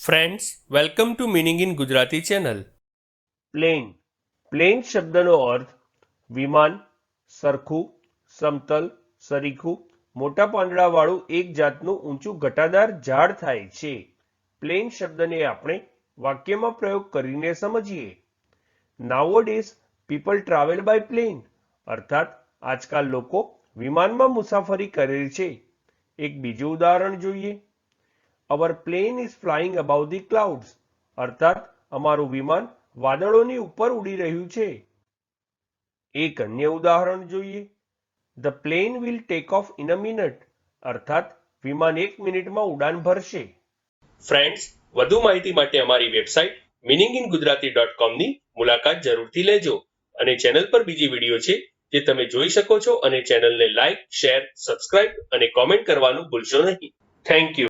Friends welcome to meaning in Gujarati channel plane plane શબ્દનો અર્થ વિમાન સરખું સમતલ સરીખું મોટા પાંદડાવાળું એક જાતનું ઊંચું ઘટાદાર ઝાડ થાય છે પ્લેન શબ્દને આપણે વાક્યમાં પ્રયોગ કરીને સમજીએ nowadays people travel by plane અર્થાત આજકાલ લોકો વિમાનમાં મુસાફરી કરે છે એક બીજું ઉદાહરણ જોઈએ our plane is flying above the clouds અર્થાત, અમારું વિમાન વાદળોની ઉપર ઉડી રહ્યું છે. એક અન્ય ઉદાહરણ જોઈએ. The plane will take off in a minute અર્થાત, વિમાન એક મિનિટમાં ઉડાન ભરશે. ફ્રેન્ડ્સ વધુ માહિતી માટે અમારી website meaning in Gujarati dot કોમની મુલાકાત જરૂરથી લેજો અને ચેનલ પર બીજી વીડિયો છે જે તમે જોઈ શકો છો અને ચેનલને લાઇક શેર સબસ્ક્રાઇબ અને કોમેન્ટ કરવાનું ભૂલશો નહીં. Thank you